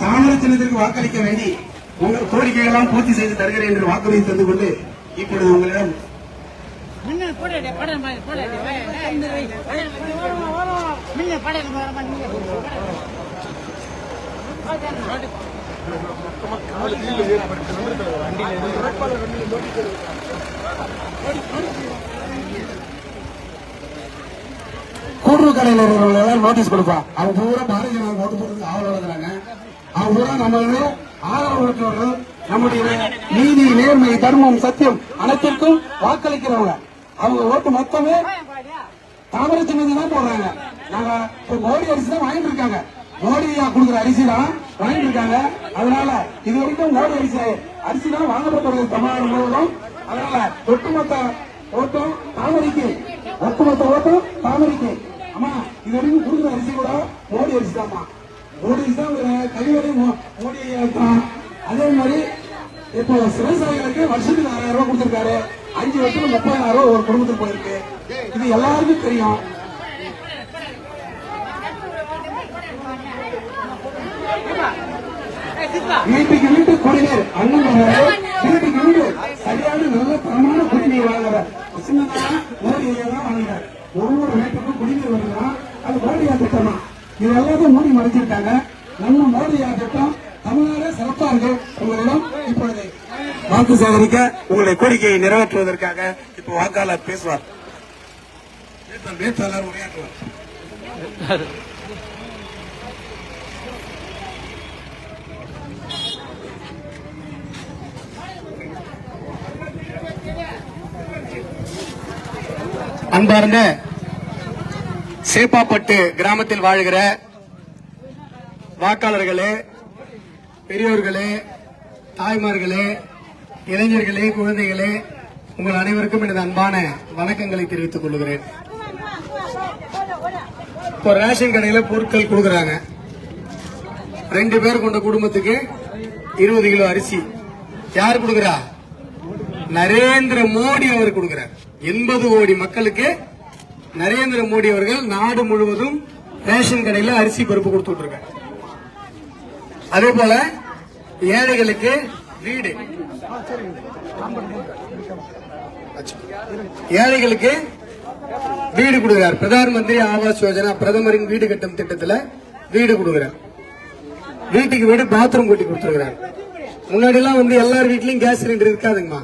தாமர சின்னத்திற்கு வாக்களிக்க வேண்டி உங்கள் கோரிக்கைகளெல்லாம் பூர்த்தி செய்து தருகிறேன் என்று வாக்குறுதி தந்து கொண்டு இப்பொழுது உங்களிடம் முன்ன போடாதே, படம் பாரு, போடாதே, வை, வை, இந்த வை. முன்ன படம் வரமா, நீங்க போடு. கூட்டுறவு கடையில் இருக்கிறவங்க எல்லாம் நோட்டீஸ் கொடுப்பா. அவங்க பூரா பாரதிய ஜனதா ஓட்டு போடுறதுக்கு ஆவல் வளர்க்குறாங்க. அவங்க பூரா நம்மளோட ஆதரவு பெற்றவர்கள் நம்முடைய நீதி நேர்மை தர்மம் சத்தியம் அனைத்திற்கும் வாக்களிக்கிறவங்க. அவங்க ஓட்டு மொத்தமே தாமரை சின்னதி தான் போடுறாங்க. நாங்க இப்ப மோடி அரிசி தான் வாங்கிட்டு இருக்காங்க. மோடி கொடுக்குற அரிசி தான் வாங்கிட்டு இருக்காங்க. அதனால இது வரைக்கும் மோடி அரிசி அரிசி தான் வாங்கப்பட்டது தமிழ்நாடு முழுவதும். அதனால ஒட்டுமொத்த ஓட்டம் தாமரைக்கு. ஒட்டுமொத்த ஓட்டம் தாமரைக்கு. அம்மா இது வரைக்கும் கொடுக்குற அரிசி கூட மோடி அரிசி தான்மா மோடி அரிசி தான் ஒரு கைவரை மோடி தான் அதே மாதிரி இப்போ விவசாயிகளுக்கு வருஷத்துக்கு ஆறாயிரம் ரூபாய் கொடுத்திருக்காரு. அஞ்சு வருஷத்துல முப்பதாயிரம் ரூபாய் ஒரு குடும்பத்துக்கு போயிருக்கு. இது எல்லாருக்கும் தெரியும். வீட்டுக்கு வீட்டு குடிநீர் அண்ணன் வர்றாரு. வீட்டுக்கு வீடு சரியான நல்ல தரமான குடிநீர் வாங்குற சின்னதா மோடி ஐயா தான் வாங்குறாரு ஒவ்வொரு வீட்டுக்கும் குடிநீர் வருதுன்னா அது மோடியா திட்டமா இது மூடி மறைச்சிருக்காங்க நம்ம மோடியா திட்டம் தமிழ்நாடு சிறப்பா இருக்கு உங்களிடம் இப்பொழுது. வாக்கு சேகரிக்க உங்களுடைய கோரிக்கையை நிறைவேற்றுவதற்காக இப்ப வாக்காளர் பேசுவார். வேட்பாளர் உரையாற்றுவார். அன்பார்ந்த சேப்பாப்பட்டு கிராமத்தில் வாழ்கிற வாக்காளர்களே பெரியோர்களே தாய்மார்களே இளைஞர்களே குழந்தைகளே உங்கள் அனைவருக்கும் எனது அன்பான வணக்கங்களை தெரிவித்துக் கொள்கிறேன். இப்போ ரேஷன் கடையில பொருட்கள் கொடுக்கறாங்க. ரெண்டு பேர் கொண்ட குடும்பத்துக்கு இருபது கிலோ அரிசி. யார் கொடுக்குறா? நரேந்திர மோடி அவர் கொடுக்கிறார். எண்பது கோடி மக்களுக்கு நரேந்திர மோடி அவர்கள் நாடு முழுவதும் ரேஷன் கடையில அரிசி பருப்பு கொடுத்துட்டு இருக்காங்க. அதே போல ஏழைகளுக்கு வீடு. ஏழைகளுக்கு வீடு கொடுக்கிறார். பிரதான் மந்திரி ஆவாஸ் யோஜனா பிரதமரின் வீடு கட்டும் திட்டத்தில் வீடு கொடுக்கிறார். வீட்டுக்கு வீடு பாத்ரூம் கட்டி கொடுத்துருக்கிறார். முன்னாடி எல்லாம் வந்து எல்லார் வீட்லயும் கேஸ் சிலிண்டர் இருக்காதுங்கம்மா.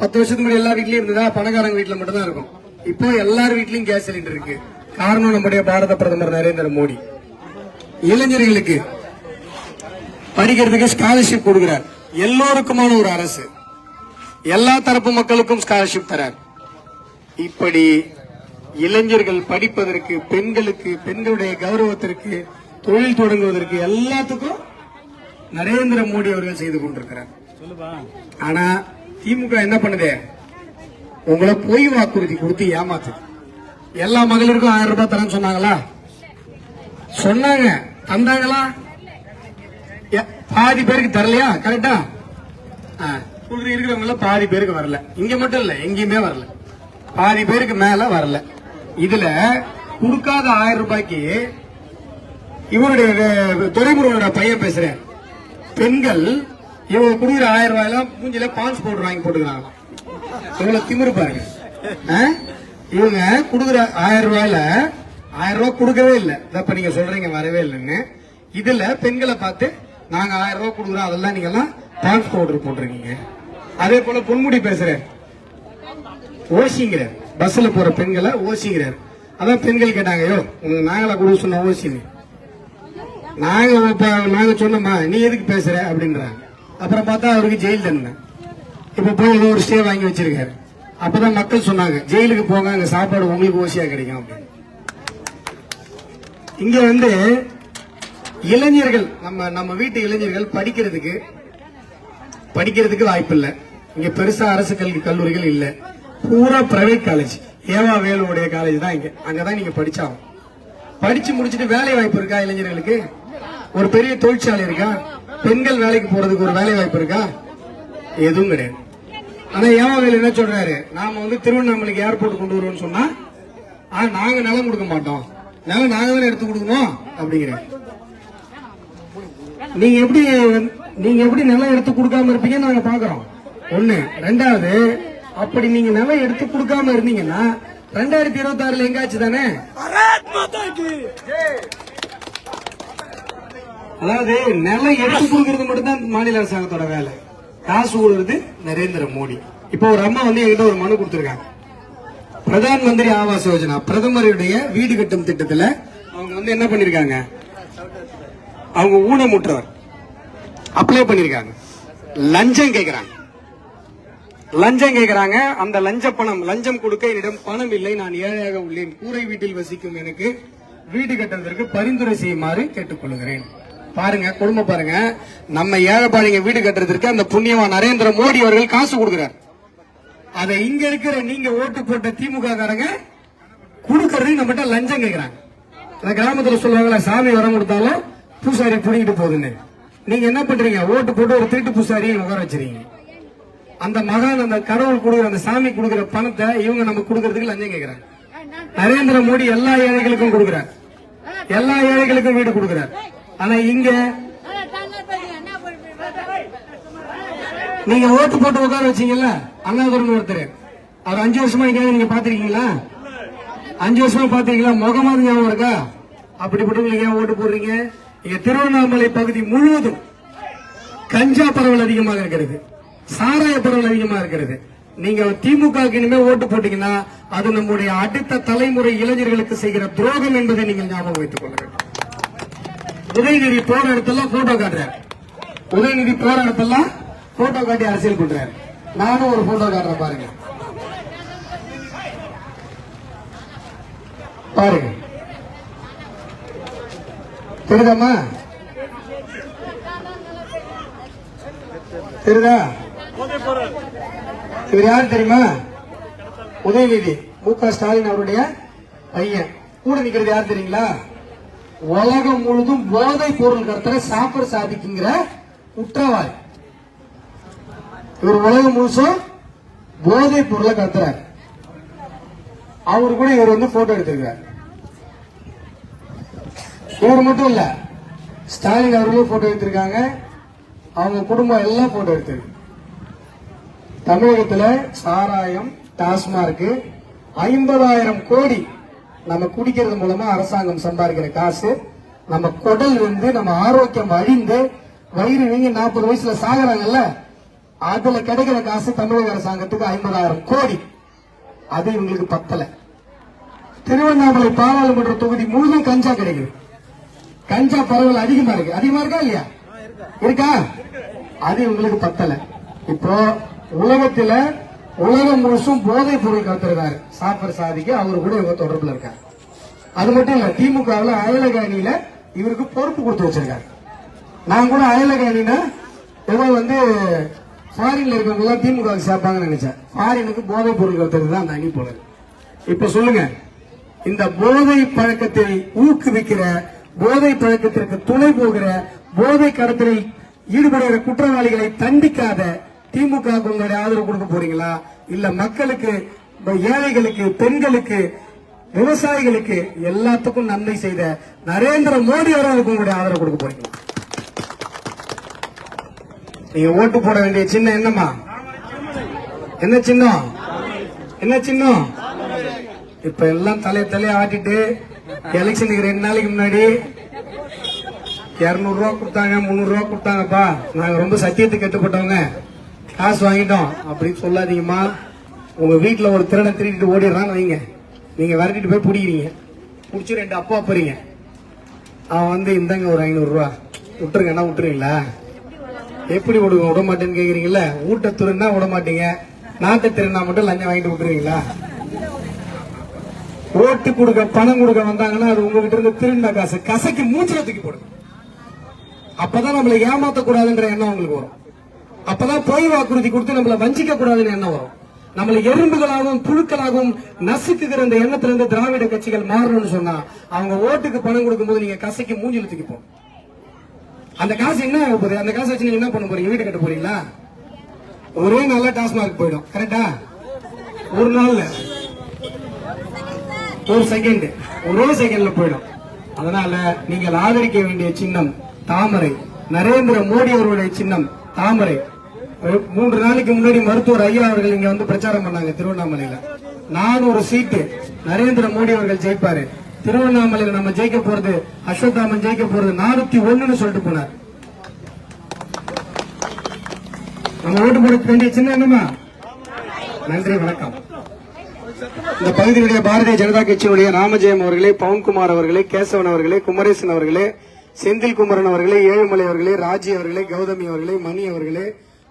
பத்து வருஷத்துக்கு முன்னாடி எல்லா வீட்லயும் இருந்ததா? பணக்காரங்க வீட்டுல மட்டும்தான் இருக்கும். இப்போ எல்லார் வீட்லயும் கேஸ் சிலிண்டர் இருக்கு. காரணம் நம்முடைய பாரத பிரதமர் நரேந்திர மோடி. இளைஞர்களுக்கு படிக்கிறதுக்கு ஸ்காலர்ஷிப் கொடுக்கிறார். எல்லோருக்குமான ஒரு அரசு. எல்லா தரப்பு மக்களுக்கும் ஸ்காலர்ஷிப் தரார். இப்படி இளைஞர்கள் படிப்பதற்கு பெண்களுக்கு பெண்களுடைய கௌரவத்திற்கு தொழில் தொடங்குவதற்கு எல்லாத்துக்கும் நரேந்திர மோடி அவர்கள் செய்து கொண்டிருக்கிறார். ஆனா திமுக என்ன பண்ணுது? உங்களை பொய் வாக்குறுதி கொடுத்து ஏமாத்துது. எல்லா மகளிருக்கும் ஆயிரம் ரூபாய் தரேன்னு சொன்னாங்களா? சொன்னாங்க. தந்தாங்களா? பாதி பேருக்கு தரலையா? கரெக்டா குளிர் இருக்கிறவங்கள பாதி பேருக்கு வரல. இங்க மட்டும் இல்ல எங்கேயுமே வரல. பாதி பேருக்கு மேல வரல. இதுல கொடுக்காத ஆயிரம் ரூபாய்க்கு இவருடைய துறைமுருகனோட பையன் பேசுறேன். பெண்கள் இவங்க கொடுக்குற ஆயிரம் ரூபாயில மூஞ்சில பான்ஸ் பவுடர் வாங்கி போட்டுக்கிறாங்க இவ்வளவு திமிரு பாருங்க. இவங்க கொடுக்குற ஆயிரம் ரூபாயில ஆயிரம் ரூபாய் கொடுக்கவே இல்லை. இப்ப நீங்க சொல்றீங்க வரவே இல்லைன்னு. இதுல பெண்களை பார்த்து நாங்க ஆயிரம் ரூபாய் கொடுக்குறோம் அதெல்லாம் நீங்க எல்லாம் பவுடர் போட்டிருக்கீங்க. அதே போல பொன்முடி பேசுறேன். ஓசிங்கிறார். பஸ்ல போற பெண்களை ஓசிங்கிறார். அதான் பெண்கள் கேட்டாங்க ஐயோ நாங்களா கொடுக்க சொன்ன ஓசின்னு. நாங்க நாங்க சொன்னோமா நீ எதுக்கு பேசுற? அப்படின்றாங்க. அப்புறம் பார்த்தா அவருக்கு ஜெயில் தண்டனை. இப்ப போய் ஏதோ ஒரு ஸ்டே வாங்கி வச்சிருக்காரு. அப்பதான் மக்கள் சொன்னாங்க ஜெயிலுக்கு போங்க அங்க சாப்பாடு உங்களுக்கு ஓசியா கிடைக்கும். அப்படின்னு. இங்க வந்து இளைஞர்கள் நம்ம நம்ம வீட்டு இளைஞர்கள் படிக்கிறதுக்கு படிக்கிறதுக்கு வாய்ப்பு இல்லை இங்க பெருசா அரசு கல்வி கல்லூரிகள் இல்ல. பூரா பிரைவேட் காலேஜ் ஏவா வேலுடைய காலேஜ் தான் இங்க. அங்கதான் நீங்க படிச்சாகும் படிச்சு முடிச்சிட்டு வேலை வாய்ப்பு இருக்கா இளைஞர்களுக்கு? ஒரு பெரிய தொழிற்சாலை இருக்கா? பெண்கள் வேலைக்கு போறதுக்கு ஒரு வேலை வாய்ப்பு இருக்கா? எதுவும் கிடையாது. ஆனா ஏவாவேல் என்ன சொல்றாரு? நாம வந்து திருவண்ணாமலைக்கு ஏர்போர்ட் கொண்டு வருவோம்னு சொன்னா ஆனா நாங்க நிலம் கொடுக்க மாட்டோம். நிலம் நாங்க தானே எடுத்து கொடுக்கணும்? அப்படிங்கிறாரு. நீங்க எப்படி நீங்க எப்படி நிலம் எடுத்து கொடுக்காம இருப்பீங்கன்னு நாங்க பாக்குறோம். ஒண்ணு. ரெண்டாவது அப்படி நீங்க நிலம் எடுத்து கொடுக்காம இருந்தீங்கன்னா ரெண்டாயிரத்தி இருபத்தி ஆறுல எங்காச்சு தானே? அதாவது நிலம் எடுத்து கொடுக்கறது மட்டும்தான் மாநில அரசாங்கத்தோட வேலை. காசு கொடுக்கறது நரேந்திர மோடி. இப்போ ஒரு அம்மா வந்து என்கிட்ட ஒரு மனு கொடுத்திருக்காங்க. பிரதான் மந்திரி ஆவாஸ் யோஜனா பிரதமருடைய வீடு கட்டும் திட்டத்துல அவங்க வந்து என்ன பண்ணிருக்காங்க? அவங்க ஊனமுற்றவர் அப்ளை பண்ணிருக்காங்க. லஞ்சம் கேட்கிறாங்க லஞ்சம் கேட்கிறாங்க அந்த லஞ்ச பணம் லஞ்சம் கொடுக்க என்னிடம் பணம் இல்லை. நான் ஏழையாக உள்ளேன். கூரை வீட்டில் வசிக்கும் எனக்கு வீடு கட்டுவதற்கு பரிந்துரை செய்யுமாறு கேட்டுக்கொள்கிறேன். பாருங்க குடும்பம் பாருங்க. நம்ம ஏழைப்பாளைங்க வீடு கட்டுறதுக்கு அந்த புண்ணியமா நரேந்திர மோடி அவர்கள் காசு கொடுக்கிறார். அதை இங்க இருக்கிற நீங்க ஓட்டு போட்ட திமுக காரங்க கொடுக்கறது நம்மகிட்ட லஞ்சம் கேட்கிறாங்க கிராமத்துல சொல்லுவாங்களா சாமி வரம் கொடுத்தாலும் பூசாரி புடிங்கிட்டு போகுதுன்னு. நீங்க என்ன பண்றீங்க? ஓட்டு போட்டு ஒரு திருட்டு பூசாரியை உட்கார வச்சிருக்கீங்க. அந்த மகான் அந்த கடவுள் கொடுக்குற அந்த சாமி கொடுக்குற பணத்தை இவங்க நம்ம கொடுக்கறதுக்கு லஞ்சம் கேட்கிறாங்க நரேந்திர மோடி எல்லா ஏழைகளுக்கும் கொடுக்குறார். எல்லா ஏழைகளுக்கும் வீடு கொடுக்குறார். ஆனா இங்க நீங்க ஓட்டு போட்டு உட்கார வச்சீங்கல்ல? அண்ணாதுரன் ஒருத்தர். அவர் அஞ்சு வருஷமா எங்கேயாவது நீங்க பாத்திருக்கீங்களா அஞ்சு வருஷமா பாத்திருக்கீங்களா முகமாவது ஞாபகம் இருக்கா? அப்படிப்பட்டவங்களுக்கு ஏன் ஓட்டு போடுறீங்க? இங்க திருவண்ணாமலை பகுதி முழுவதும் கஞ்சா பரவல் அதிகமாக இருக்கிறது. சாராய பரவல் அதிகமாக இருக்கிறது. நீங்க திமுக இனிமே ஓட்டு போட்டீங்கன்னா அது நம்முடைய அடுத்த தலைமுறை இளைஞர்களுக்கு செய்கிற துரோகம் என்பதை நீங்கள் ஞாபகம் வைத்துக் கொள்ள வேண்டும். உதயநிதி போற இடத்தெல்லாம் போட்டோ காட்டுறாரு. உதயநிதி போற இடத்தெல்லாம் போட்டோ காட்டி அரசியல் பண்றாரு. நானும் ஒரு போட்டோ காட்டுறேன் பாருங்க. பாருங்க. தெரியுதாம்மா தெரியுதா இவர் யார் தெரியுமா? உதயநிதி. மு க. ஸ்டாலின் அவருடைய பையன். கூட நிக்கிறது யார் தெரியுங்களா? உலகம் முழுதும் போதை பொருள் கடத்தல சாப்பர் சாதிக்குங்கிற குற்றவாளி. இவர் உலகம் முழுசும் போதை பொருளை கடத்துறாரு. அவரு கூட இவர் வந்து போட்டோ எடுத்திருக்கிறார். இவர் மட்டும் இல்ல ஸ்டாலின் அவர்களும் போட்டோ எடுத்திருக்காங்க. அவங்க குடும்பம் எல்லாம் போட்டோ எடுத்திருக்கு தமிழகத்துல சாராயம் டாஸ்மார்க் ஐம்பதாயிரம் கோடி நம்ம குடிக்கிறது மூலமா அரசாங்கம் சம்பாதிக்கிற காசு நம்ம குடல் வந்து நம்ம ஆரோக்கியம் அழிந்து வயிறு நீங்க நாற்பது வயசுல சாகுறாங்கல்ல அதுல கிடைக்கிற காசு தமிழக அரசாங்கத்துக்கு ஐம்பதாயிரம் கோடி. அது இவங்களுக்கு பத்தல. திருவண்ணாமலை பாராளுமன்ற தொகுதி முழுதும் கஞ்சா கிடைக்குது. கஞ்சா பரவல் அதிகமா இருக்கு. அதிகமா இருக்கா இல்லையா? இருக்கா? அது இவங்களுக்கு பத்தல. இப்போ உலகத்துல உலகம் முழுசும் போதைப் பொருள் கலத்துருக்காரு சாப்பர் சாதிக்கு அவரு கூட இவங்க தொடர்புல இருக்காரு. அது மட்டும் இல்ல திமுகவில் அயலகாணியில இவருக்கு பொறுப்பு கொடுத்து வச்சிருக்காரு. நான் கூட அயலகாணினா ஏதோ வந்து ஃபாரின்ல இருக்கவங்க எல்லாம் திமுக சேர்ப்பாங்கன்னு நினைச்சேன். ஃபாரினுக்கு போதைப் பொருள் கலத்துறது தான் அந்த அணி போல இப்ப சொல்லுங்க இந்த போதை பழக்கத்தை ஊக்குவிக்கிற போதை பழக்கத்திற்கு துணை போகிற போதை கடத்தலில் ஈடுபடுகிற குற்றவாளிகளை தண்டிக்காத திமுக உங்களுடைய ஆதரவு கொடுக்க போறீங்களா? இல்ல மக்களுக்கு ஏழைகளுக்கு பெண்களுக்கு விவசாயிகளுக்கு எல்லாத்துக்கும் நன்மை செய்த நரேந்திர மோடி அவர்களுக்கு உங்களுடைய ஆதரவு கொடுக்க போறீங்களா? நீங்க ஓட்டு போட வேண்டிய சின்ன என்னம்மா? என்ன சின்னம்? என்ன சின்னம்? இப்ப எல்லாம் தலைய தலைய ஆட்டிட்டு எலெக்ஷனுக்கு ரெண்டு நாளைக்கு முன்னாடி இருநூறு ரூபா கொடுத்தாங்க முந்நூறு ரூபா கொடுத்தாங்கப்பா. நாங்க ரொம்ப சத்தியத்துக்கு கட்டுப்பட்டவங்க. காசு வாங்கிட்டோம். அப்படின்னு சொல்லாதீங்கம்மா. உங்க வீட்டுல ஒரு திருடன் திருடிட்டு ஓடிடுறான்னு வைங்க. நீங்க விரட்டிட்டு போய் பிடிக்கிறீங்க. பிடிச்சி ரெண்டு அப்பா போறீங்க. அவன் வந்து இந்தாங்க ஒரு ஐநூறு ரூபா விட்டுருங்க என்ன விட்டுருங்களா எப்படி விடுங்க விட மாட்டேன்னு கேக்குறீங்கல்ல. ஊட்ட திருன்னா விட மாட்டீங்க. நாட்டை திருநா மட்டும் லஞ்சம் வாங்கிட்டு விட்டுருவீங்களா? ஓட்டு கொடுக்க பணம் கொடுக்க வந்தாங்கன்னா அது உங்ககிட்ட இருந்து திருண்ட காசு. கசைக்கு மூச்சில தூக்கி போடுங்க. அப்பதான் நம்மளை ஏமாத்த கூடாதுன்ற எண்ணம் உங்களுக்கு வரும். அப்பதான் பொய் வாக்குறுதி கொடுத்து நம்மளை வஞ்சிக்க கூடாதுன்னு எண்ணம் வரும். நம்மளை எறும்புகளாகவும் புழுக்களாகவும் நசுக்குகிற இந்த எண்ணத்துல இருந்து திராவிட கட்சிகள் மாறணும்னு சொன்னா அவங்க ஓட்டுக்கு பணம் கொடுக்கும்போது நீங்க கசைக்கு மூஞ்சில தூக்கி போகும் அந்த காசு என்ன ஆக போகுது? அந்த காசு வச்சு நீங்க என்ன பண்ண போறீங்க? வீடு கட்ட போறீங்களா? ஒரே நாள்ல டாஸ்மார்க் போயிடும். கரெக்டா? ஒரு நாள்ல. ஒரு செகண்ட் ஒரே செகண்ட்ல போயிடும். அதனால நீங்கள் ஆதரிக்க வேண்டிய சின்னம் தாமரை. நரேந்திர மோடி அவருடைய சின்னம் தாமரை. மூன்று நாளைக்கு முன்னாடி மருத்துவர் ஐயா அவர்கள் இங்க வந்து பிரச்சாரம் பண்ணாங்க திருவண்ணாமலையில. நானூறு சீட்டு நரேந்திர மோடி அவர்கள் ஜெயிப்பாரு. திருவண்ணாமலையில நம்ம ஜெயிக்க போறது அஸ்வத்தாமன் ஜெயிக்க போறது நானூத்தி ஒண்ணுன்னு சொல்லிட்டு போனார். நம்ம ஓட்டு போட வேண்டிய சின்ன என்னமா நன்றி வணக்கம். இந்த பகுதியினுடைய பாரதிய ஜனதா கட்சியினுடைய ராமஜெயம் அவர்களே பவன்குமார் அவர்களே கேசவன் அவர்களே குமரேசன் அவர்களே செந்தில் குமரன் அவர்களே ஏழுமலை அவர்களே ராஜி அவர்களே கௌதமி அவர்களே மணி அவர்களே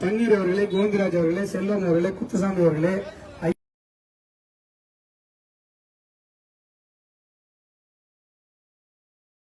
தண்ணீர் அவர்களே கோவிந்தராஜ் அவர்களே செல்வம் அவர்களே குத்துசாமி அவர்களே